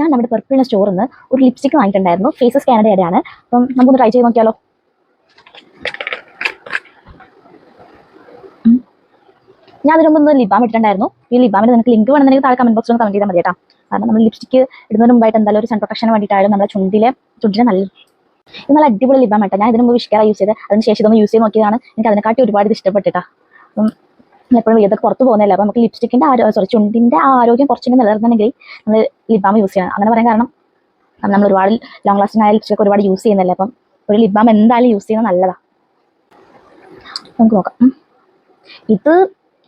ഞാൻ നമ്മുടെ പെർപ്പിളിന്റെ സ്റ്റോറിൽ നിന്ന് ഒരു ലിപ്സ്റ്റിക് വാങ്ങിയിട്ടുണ്ടായിരുന്നു. ഫേസസ് കാനഡയുടെ ആണ് അപ്പം നമുക്കൊന്ന് ട്രൈ ചെയ്ത് നോക്കിയാലോ. ഞാൻ അതിന് മുമ്പ് ഒന്ന് ലിബാം ഇട്ടിട്ടുണ്ടായിരുന്നു. ഈ ലിബാമിന് നിങ്ങൾക്ക് ലിങ്ക് വേണമെന്നുണ്ടെങ്കിൽ താഴെ കമന്റ് ബോക്സിൽ കമന്റ് ചെയ്താൽ മതി കേട്ടോ. കാരണം നമ്മൾ ലിപ്സ്റ്റിക് ഇടുന്നതിന് മുമ്പായിട്ട് എന്തായാലും ഒരു സൺ പ്രൊട്ടക്ഷന് വേണ്ടിയിട്ടായാലും നമ്മുടെ ചുണ്ടിലെ ചുണ്ടിനെ നല്ല ഇത് നല്ല അടിപൊളി ലിബാം കേട്ടോ ഞാൻ ഇതിന് മുമ്പ് വിഷ്കര യൂസ് ചെയ്ത് അതിന് ശേഷം ഇതൊന്ന് യൂസ് ചെയ്ത് നോക്കിയതാണ്. എനിക്ക് അതിനെക്കാട്ടി ഒരുപാട് ഇത് ഇഷ്ടപ്പെട്ടിട്ടാ. അപ്പം എപ്പോഴും ഇതൊക്കെ പുറത്ത് പോകുന്നില്ല അപ്പോൾ നമുക്ക് ലിപ്സ്റ്റിക്കിന്റെ സോറി ചുണ്ടിന്റെ ആ ആരോഗ്യം കുറച്ചുകൂടി നിലനിർത്തണമെങ്കിൽ നമ്മൾ ലിബാം യൂസ് ചെയ്യണം. അങ്ങനെ പറയാൻ കാരണം നമ്മൾ ഒരുപാട് ലോങ് ലാസ്റ്റിംഗ് ആയ ലിപ്സ്റ്റിക് ഒരുപാട് യൂസ് ചെയ്യുന്നില്ല അപ്പം ഒരു ലിബാം എന്തായാലും യൂസ് ചെയ്യുന്നത് നല്ലതാണ് നമുക്ക് നോക്കാം. ഇത്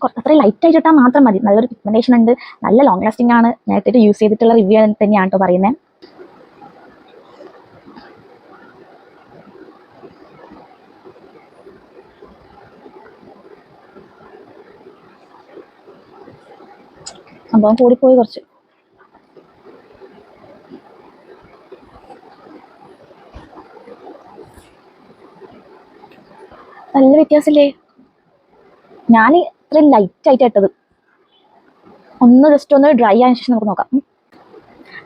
കുറച്ച് അത്ര ലൈറ്റ് ആയിട്ട് ഇട്ടാൽ മാത്രം മതി. നല്ലൊരു പിഗ്മെന്റേഷൻ ഉണ്ട്. നല്ല ലോങ് ലാസ്റ്റിംഗ് ആണ്. നേരത്തെ യൂസ് ചെയ്തിട്ടുള്ള റിവ്യൂ തന്നെയാണ് കേട്ടോ പറയുന്നത് സംഭവം കൂടിപ്പോയി കുറച്ച്. നല്ല വ്യത്യാസമില്ലേ? ഞാൻ ഇത്ര ലൈറ്റ് ആയിട്ട് ഇട്ടത്. ഒന്ന് ജസ്റ്റ് ഒന്ന് ഡ്രൈ ആയതിനു ശേഷം നമുക്ക് നോക്കാം.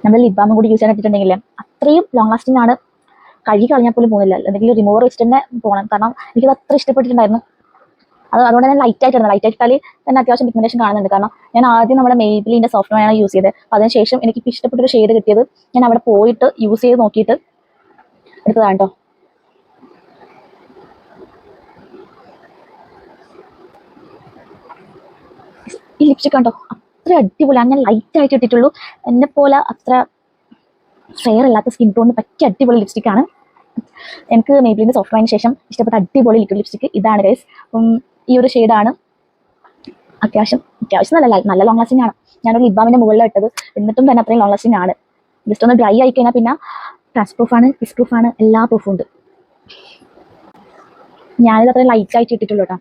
നമ്മൾ ലിപ് ബാമും കൂടി യൂസ് ചെയ്യാൻ ഇട്ടിട്ടുണ്ടെങ്കിൽ അത്രയും ലോങ് ലാസ്റ്റിംഗ് ആണ്. കഴുകി കളഞ്ഞാൽ പോലും പോകുന്നില്ല. എന്തെങ്കിലും റിമൂവർ വെച്ചിട്ട് തന്നെ പോകണം. കാരണം എനിക്കത് അത്ര ഇഷ്ടപ്പെട്ടിട്ടുണ്ടായിരുന്നു. അത് അതുകൊണ്ട് തന്നെ ലൈറ്റ് ആയിട്ടാണ് ലൈറ്റ് ആയിട്ടാൽ തന്നെ അത്യാവശ്യം പിഗ്മെന്റേഷൻ കാണുന്നുണ്ട്. കാരണം ഞാൻ ആദ്യം നമ്മുടെ മെയ്ബിലിന്റെ സോഫ്റ്റ് ആണ് യൂസ് ചെയ്തത്. അപ്പോൾ അതിനുശേഷം എനിക്ക് ഇഷ്ടപ്പെട്ട ഇഷ്ടപ്പെട്ടൊരു ഷെയ്ഡ് കിട്ടിയത് ഞാൻ അവിടെ പോയിട്ട് യൂസ് ചെയ്ത് നോക്കിയിട്ട് എടുത്തതാണ് കേട്ടോ ഈ ലിപ്സ്റ്റിക് കണ്ടോ? അത്ര അടിപൊളിയാണ് ഞാൻ ലൈറ്റ് ആയിട്ട് ഇട്ടിട്ടുള്ളൂ. എന്നെ പോലെ അത്ര ഫെയർ അല്ലാത്ത സ്കിൻ ടോൺ പറ്റിയ അടിപൊളി ലിപ്സ്റ്റിക് ആണ്. എനിക്ക് മേബിലിന്റെ സോഫ്റ്റ് ശേഷം ഇഷ്ടപ്പെട്ട അടിപൊളി ലിക്വിഡ് ലിപ്സ്റ്റിക് ഇതാണ് ഗൈസ് ഈ ഒരു ഷെയ്ഡാണ് അത്യാവശ്യം അത്യാവശ്യം നല്ല നല്ല ലോങ് ലാസ്റ്റിംഗ് ആണ്. ഞാനൊരു ലിബാമിന്റെ മുകളിൽ ഇട്ടത്. എന്നിട്ടും തന്നെ അത്രയും ലോങ് ലാസ്റ്റിംഗ് ആണ്. ജസ്റ്റ് ഒന്ന് ഡ്രൈ ആയി കഴിഞ്ഞാൽ പിന്നെ ഫ്രഷ് പ്രൂഫാണ് കിസ് പ്രൂഫാണ് എല്ലാ പ്രൂഫും ഉണ്ട്. ഞാനിത് അത്രയും ലൈറ്റ് ആയിട്ട് ഇട്ടിട്ടുള്ളൂ കേട്ടോ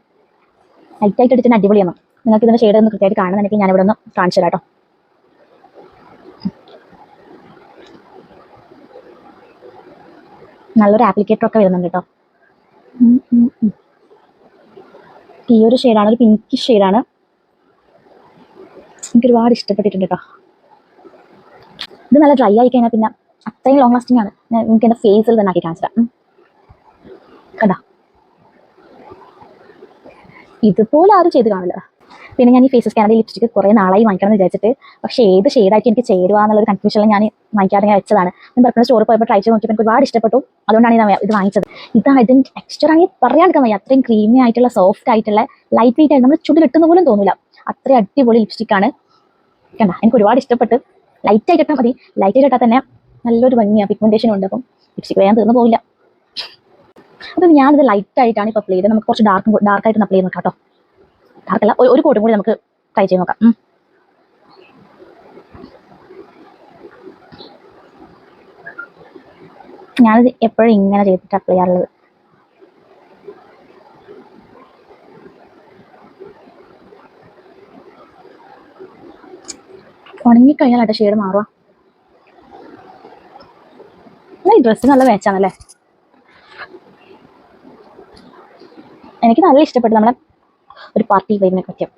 ലൈറ്റ് ആയിട്ട് ഇട്ടിട്ട് അടിപൊളിയാണ്. നിങ്ങൾക്ക് ഇതിന്റെ ഷെയ്ഡ് ഒന്ന് കൃത്യമായിട്ട് കാണുന്നുണ്ടെങ്കിൽ ഞാൻ ഇവിടെ ഒന്ന് കാണിച്ചു കേട്ടോ നല്ലൊരു ആപ്ലിക്കേറ്റർ ഒക്കെ വരുന്നുണ്ട് കേട്ടോ ഈ ഒരു ഷെയ്ഡാണ് ഒരു പിങ്ക് ഷെയ്ഡാണ് എനിക്ക് ഒരുപാട് ഇഷ്ടപ്പെട്ടിട്ടുണ്ട് കേട്ടോ ഇത് നല്ല ഡ്രൈ ആയി കഴിഞ്ഞാൽ പിന്നെ അത്രയും ലോങ് ലാസ്റ്റിംഗ് ആണ്. ഞാൻ എനിക്ക് എന്റെ ഫേസിൽ തന്നെ ആക്കി കാണിച്ചു തരാം. കണ്ടോ? ഇതുപോലെ ആരും ചെയ്ത് കാണില്ല. പിന്നെ ഞാൻ ഈ ഫേസ് സ്കാനറിൽ ലിപ്സ്റ്റിക് കുറേ നാളായി വാങ്ങിക്കണം എന്ന് വിചാരിച്ചിട്ട്. പക്ഷേ ഏത് ഷെയ്ഡായിട്ട് എനിക്ക് ചേരുക എന്നുള്ളൊരു കൺഫ്യൂഷനിൽ ഞാൻ വാങ്ങിക്കാതെ ഞാൻ വെച്ചതാണ്. ഞാൻ പറഞ്ഞ സ്റ്റോറിൽ പോയപ്പോൾ ട്രൈ ചെയ്ത് നോക്കിയപ്പോൾ എനിക്ക് ഒരുപാട് ഇഷ്ടപ്പെട്ടു. അതുകൊണ്ടാണ് ഞാൻ ഇത് വാങ്ങിച്ചത്. ഇതാണ് ഇതിന്റെ ടെക്സ്ചർ ആണെങ്കിൽ പറയാണ്ടിരിക്കാൻ വയ്യ. അത്രയും ക്രീമി ആയിട്ടുള്ള സോഫ്റ്റ് ആയിട്ടുള്ള ലൈറ്റ് വെയിറ്റ് ആയിട്ട് നമ്മൾ ചുണ്ടിലിട്ടുന്ന പോലും തോന്നില്ല അത്രയും അടിപൊളി ലിപ്സ്റ്റിക് ആണ്. കണ്ട? എനിക്ക് ഒരുപാട് ഇഷ്ടപ്പെട്ട്. ലൈറ്റ് ആയിട്ട് മതി. ലൈറ്റ് ആയിട്ട് തന്നെ നല്ലൊരു ഭംഗിയാണ് പിഗ്മെന്റേഷൻ ഉണ്ട്. അപ്പം ലിപ്സ്റ്റിക് വേഗം തീർന്നു പോകില്ല അപ്പം ഞാനിത് ലൈറ്റ് ആയിട്ടാണ് ഇപ്പോൾ അപ്ലൈ ചെയ്തത്. നമുക്ക് കുറച്ച് ഡാർക്ക് ഡാർക്ക് ആയിട്ട് അപ്ലൈ ചെയ്ത് നോക്കാം കേട്ടോ. ഡാർക്ക് അല്ല ഒരു- കോട്ടും കൂടി നമുക്ക് ട്രൈ ചെയ്ത് നോക്കാം. ഞാനിത് എപ്പോഴും ഇങ്ങനെ ചെയ്തിട്ട് അപ്ലൈ ചെയ്യാറുള്ളത്. ഉണങ്ങിക്കഴിഞ്ഞാൽ കേട്ടോ ഷെയ്ഡ് മാറുക ഈ ഡ്രസ്സ് നല്ല മേച്ചാണല്ലേ എനിക്ക് നല്ല ഇഷ്ടപ്പെട്ടു നമ്മളെ ഒരു പാർട്ടി വൈബിനെ പറ്റും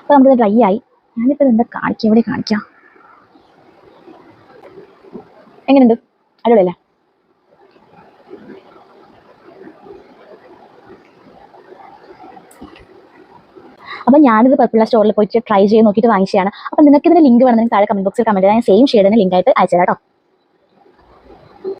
അപ്പൊ നമ്മളിത് ഡ്രൈ ആയി. ഞാനിപ്പോ എന്താ കാണിക്കാം? എവിടെ കാണിക്കാം? എങ്ങനെയുണ്ട്? അടിപൊളിയല്ലേ? അപ്പൊ ഞാനിത് പർപ്പിൾ സ്റ്റോറിൽ പോയിട്ട് ട്രൈ ചെയ്ത് നോക്കിയിട്ട് വാങ്ങിച്ചതാണ്. അപ്പൊ നിങ്ങൾക്ക് ഇതിന്റെ ലിങ്ക് വേണമെങ്കിൽ താഴെ കമന്റ് ബോക്സിൽ കമന്റ് ഞാൻ സെയിം ഷെയ്ഡിന് ലിങ്ക് ആയിട്ട് അയച്ചു കേട്ടോ.